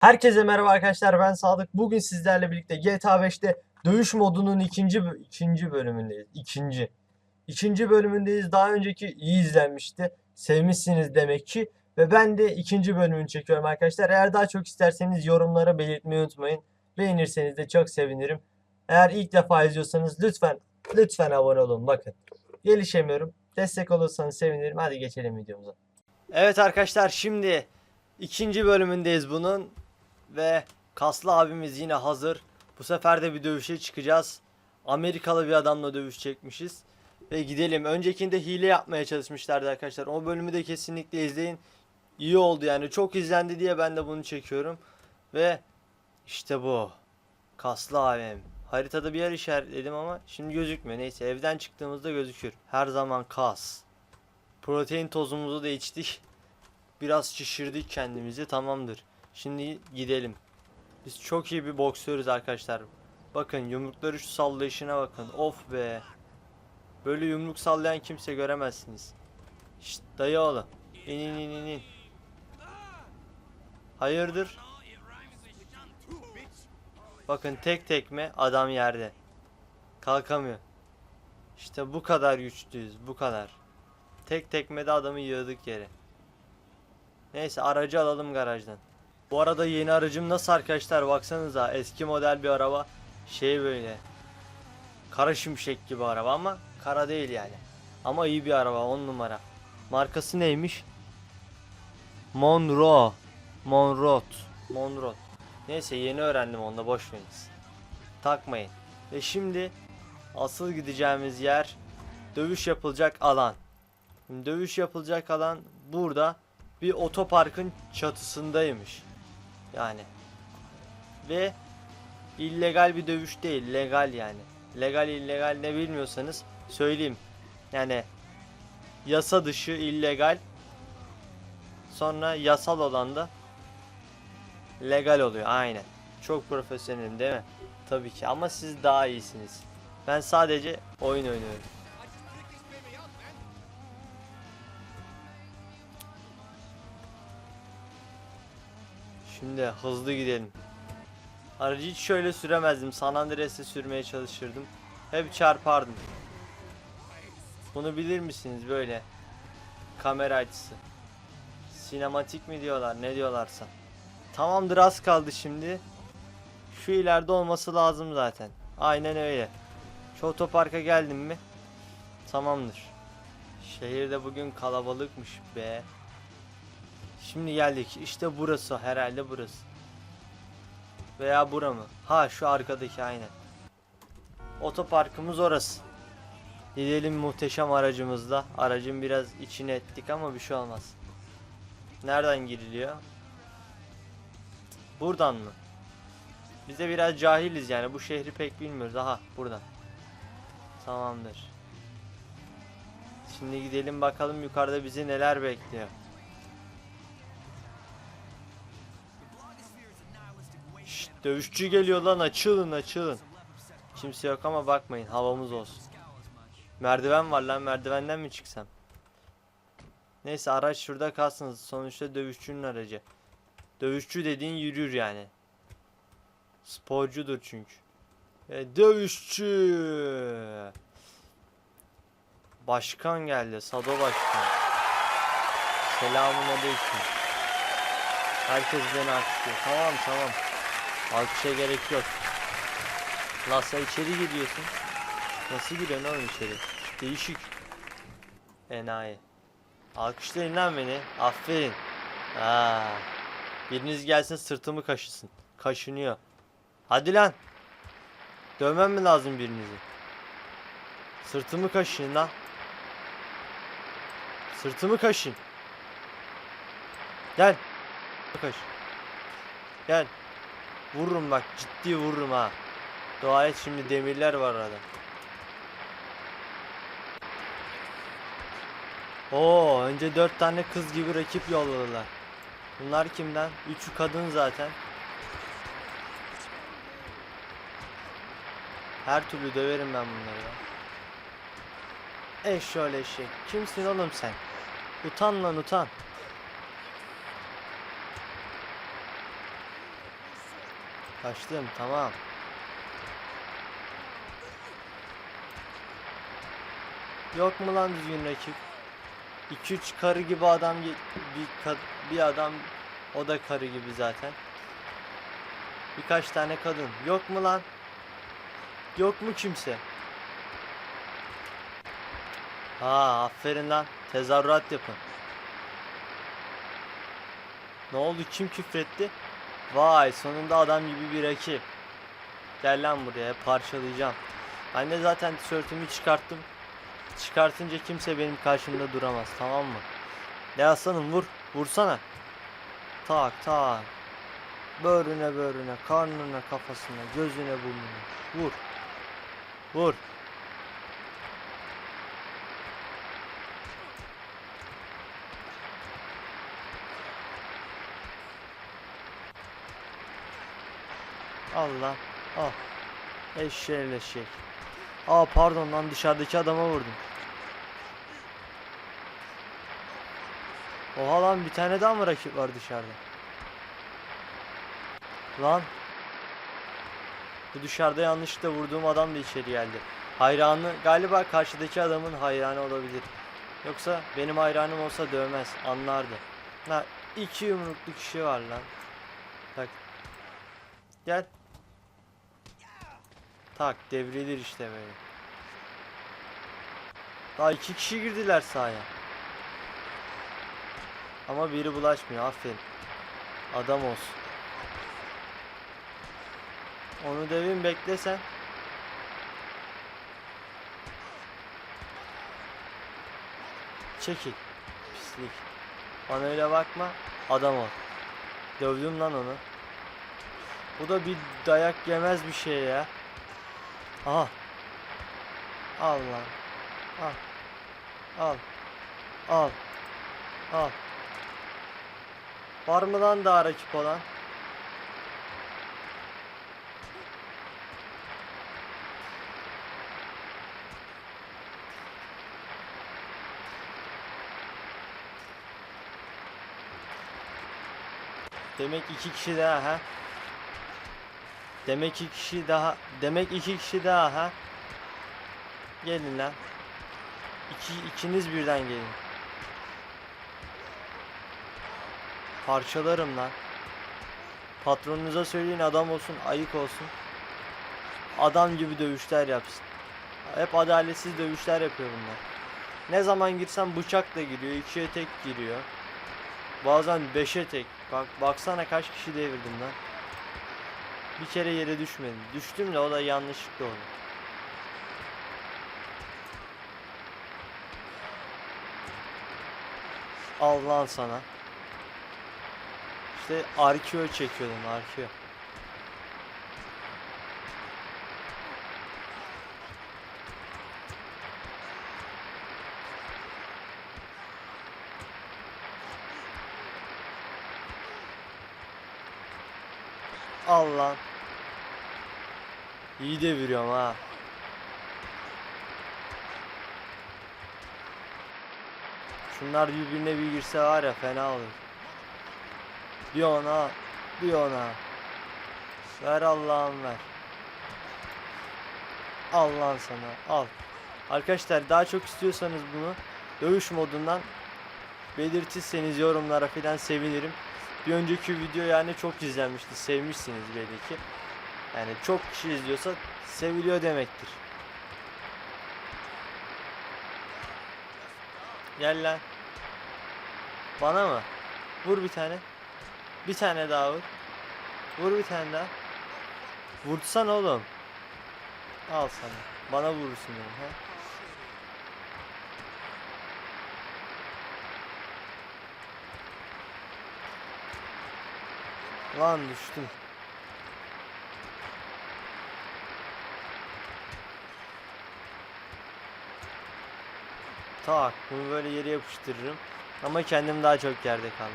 Herkese merhaba arkadaşlar ben Sadık. Bugün sizlerle birlikte GTA 5'te dövüş modunun ikinci ikinci bölümündeyiz. İkinci. İkinci bölümündeyiz. Daha önceki iyi izlenmişti. Sevmişsiniz demek ki. Ve ben de ikinci bölümünü çekiyorum arkadaşlar. Eğer daha çok isterseniz yorumlara belirtmeyi unutmayın. Beğenirseniz de çok sevinirim. Eğer ilk defa izliyorsanız lütfen lütfen abone olun. Bakın. Gelişemiyorum. Destek olursanız sevinirim. Hadi geçelim videomuza. Evet arkadaşlar şimdi ikinci bölümündeyiz bunun. Ve kaslı abimiz yine hazır. Bu sefer de bir dövüşe çıkacağız. Amerikalı bir adamla dövüş çekmişiz. Ve gidelim. Öncekinde hile yapmaya çalışmışlardı arkadaşlar. O bölümü de kesinlikle izleyin. İyi oldu yani. Çok izlendi diye ben de bunu çekiyorum. Ve işte bu. Kaslı abim. Haritada bir yer işaretledim ama şimdi gözükmüyor. Neyse evden çıktığımızda gözükür. Her zaman kas. Protein tozumuzu da içtik. Biraz şişirdik kendimizi tamamdır. Şimdi gidelim. Biz çok iyi bir boksörüz arkadaşlar. Bakın yumrukları şu sallayışına bakın. Of be. Böyle yumruk sallayan kimse göremezsiniz. Şşt dayı oğlum. İn in in in in. Hayırdır? Bakın tek tekme adam yerde. Kalkamıyor. İşte bu kadar güçlüyüz. Bu kadar. Tek tekmede adamı yığdık yere. Neyse aracı alalım garajdan. Bu arada yeni aracım nasıl arkadaşlar? Baksanıza eski model bir araba. Şey böyle kara şimşek gibi araba ama kara değil yani. Ama iyi bir araba 10 numara. Markası neymiş? Monroe. Monrod Monrod neyse yeni öğrendim onu da boş veriniz takmayın. Ve şimdi asıl gideceğimiz yer dövüş yapılacak alan. Şimdi dövüş yapılacak alan burada bir otoparkın çatısındaymış. Yani. Ve illegal bir dövüş değil, legal yani. Legal illegal ne bilmiyorsanız söyleyeyim. Yani yasa dışı illegal. Sonra yasal olan da legal oluyor aynen. Çok profesyonelim değil mi? Tabii ki ama siz daha iyisiniz. Ben sadece oyun oynuyorum. Şimdi hızlı gidelim. Aracı hiç şöyle süremezdim. San Andreas'te sürmeye çalışırdım. Hep çarpardım. Bunu bilir misiniz böyle? Kamera açısı. Sinematik mi diyorlar ne diyorlarsa. Tamamdır az kaldı şimdi. Şu ileride olması lazım zaten. Aynen öyle. Şu otoparka geldim mi? Tamamdır. Şehirde bugün kalabalıkmış be. Şimdi geldik. İşte burası herhalde burası. Veya bura mı? Ha şu arkadaki aynen. Otoparkımız orası. Gidelim muhteşem aracımızla. Aracın biraz içine ettik ama bir şey olmaz. Nereden giriliyor? Buradan mı? Biz de biraz cahiliz yani bu şehri pek bilmiyoruz. Aha buradan. Tamamdır. Şimdi gidelim bakalım yukarıda bizi neler bekliyor. Dövüşçü geliyor lan açılın açılın. Kimse yok ama bakmayın havamız olsun. Merdiven var lan merdivenden mi çıksam? Neyse araç şurada kalsın sonuçta dövüşçünün aracı. Dövüşçü dediğin yürür yani. Sporcudur çünkü. E, dövüşçü. Başkan geldi Sado Başkan. Selamun aleyküm. Herkes beni alkışlıyor. Tamam tamam. Alkışa gerek yok. La içeri giriyorsun. Nasıl giriyorsun oğlum içeri? Değişik. Enayi. Alkışlayın lan beni. Aferin. Aa. Biriniz gelsin sırtımı kaşısın. Kaşınıyor. Hadi lan. Dövmem mi lazım birinizi? Sırtımı kaşıyın lan. Sırtımı kaşın. Gel. Kaş. Gel. Vururum bak ciddi vururum ha. Dua et şimdi demirler var arada. Oo önce dört tane kız gibi rakip yolladılar. Bunlar kimden? Üçü kadın zaten. Her türlü döverim ben bunları ya. Eşşoğlu eşek. Kimsin oğlum sen? Utan lan utan. Kaçtım tamam. Yok mu lan düzgün rakip? 2-3 karı gibi adam bir bir adam o da karı gibi zaten. Birkaç tane kadın. Yok mu lan? Yok mu kimse? Ha aferin lan. Tezahürat yapın. Ne oldu? Kim küfretti? Vay sonunda adam gibi bir rakip. Gel lan buraya parçalayacağım. Ben de zaten tişörtümü çıkarttım. Çıkartınca kimse benim karşımda duramaz tamam mı? De aslanım vur. Vursana. Tak tak. Böğrüne böğrüne, karnına, kafasına, gözüne, burnuna. Vur. Vur. Allah. Al. Eşeğin eşek. Aa pardon lan dışarıdaki adama vurdum. Oha lan bir tane daha mı rakip var dışarıda? Lan. Bu dışarıda yanlışlıkla vurduğum adam da içeri geldi. Hayranı galiba karşıdaki adamın hayranı olabilir. Yoksa benim hayranım olsa dövmez anlardı. Ha iki yumruklu kişi var lan. Bak. Gel. Tak devrilir işte böyle. Daha iki kişi girdiler sahaya. Ama biri bulaşmıyor aferin. Adam olsun. Onu devin bekle sen. Çekil. Pislik. Bana öyle bakma. Adam ol. Dövdüm lan onu. Bu da bir dayak yemez bir şey ya. Aha. Al lan. Al. Al. Al. Al. Var mı lan daha rakip olan? Demek iki kişi daha ha. Demek iki kişi daha. Demek iki kişi daha ha. Gelin lan. İki, ikiniz birden gelin. Parçalarım lan. Patronunuza söyleyin adam olsun, ayık olsun. Adam gibi dövüşler yapsın. Hep adaletsiz dövüşler yapıyor bunlar. Ne zaman girsem bıçakla giriyor, ikiye tek giriyor. Bazen beşe tek. Bak baksana kaç kişi devirdim lan. Bir kere yere düşmedim. Düştüm de o da yanlışlıkla oldu. Al lan sana. İşte arkeo çekiyordum arkeo. Al lan. İyi deviriyorum ha. Şunlar birbirine bir girse var ya fena olur. Bir ona, bir ona. Ver Allah'ım ver. Al lan sana, al. Arkadaşlar daha çok istiyorsanız bunu dövüş modundan belirtirseniz yorumlara filan sevinirim. Bir önceki video yani çok izlenmişti, sevmişsiniz belli ki. Yani çok kişi izliyorsa seviliyor demektir. Gel lan. Bana mı? Vur bir tane. Bir tane daha vur. Vur bir tane daha. Vursan oğlum. Al sana. Bana vurursun dedim ha. Lan düştüm. Tak bunu böyle yere yapıştırırım. Ama kendim daha çok yerde kaldım.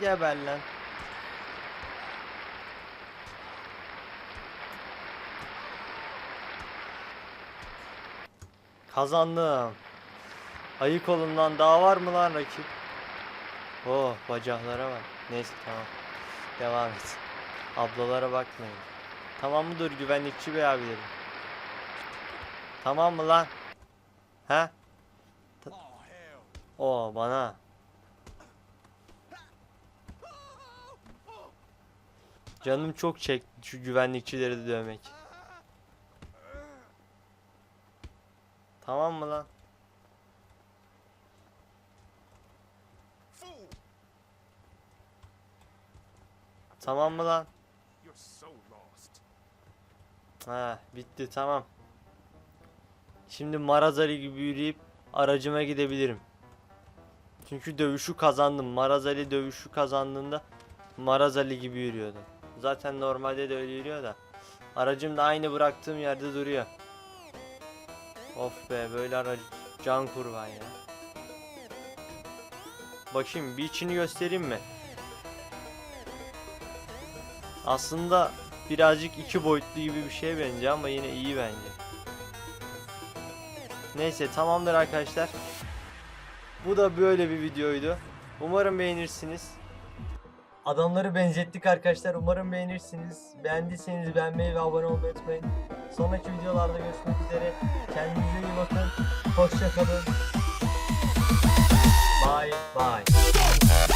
Geber lan. Kazandım. Ayık olun lan daha var mı lan rakip? Oh bacaklara bak. Neyse tamam. Devam et. Ablalara bakmayın. Tamam mıdır güvenlikçi bey abilerim? Tamam mı lan? He? Oo bana. Canım çok çekti şu güvenlikçileri de dövmek. Tamam mı lan? Tamam mı lan? Ha bitti tamam. Şimdi Marazali gibi yürüyüp aracıma gidebilirim. Çünkü dövüşü kazandım. Marazali dövüşü kazandığında Marazali gibi yürüyordu. Zaten normalde de öyle yürüyor da. Aracım da aynı bıraktığım yerde duruyor. Of be böyle araç can kurban ya. Bakayım bir içini göstereyim mi? Aslında birazcık iki boyutlu gibi bir şeye benziyor ama yine iyi bence. Neyse tamamdır arkadaşlar. Bu da böyle bir videoydu. Umarım beğenirsiniz. Adamları benzettik arkadaşlar. Umarım beğenirsiniz. Beğendiyseniz beğenmeyi ve abone olmayı unutmayın. Sonraki videolarda görüşmek üzere. Kendinize iyi bakın. Hoşçakalın. Bye bye.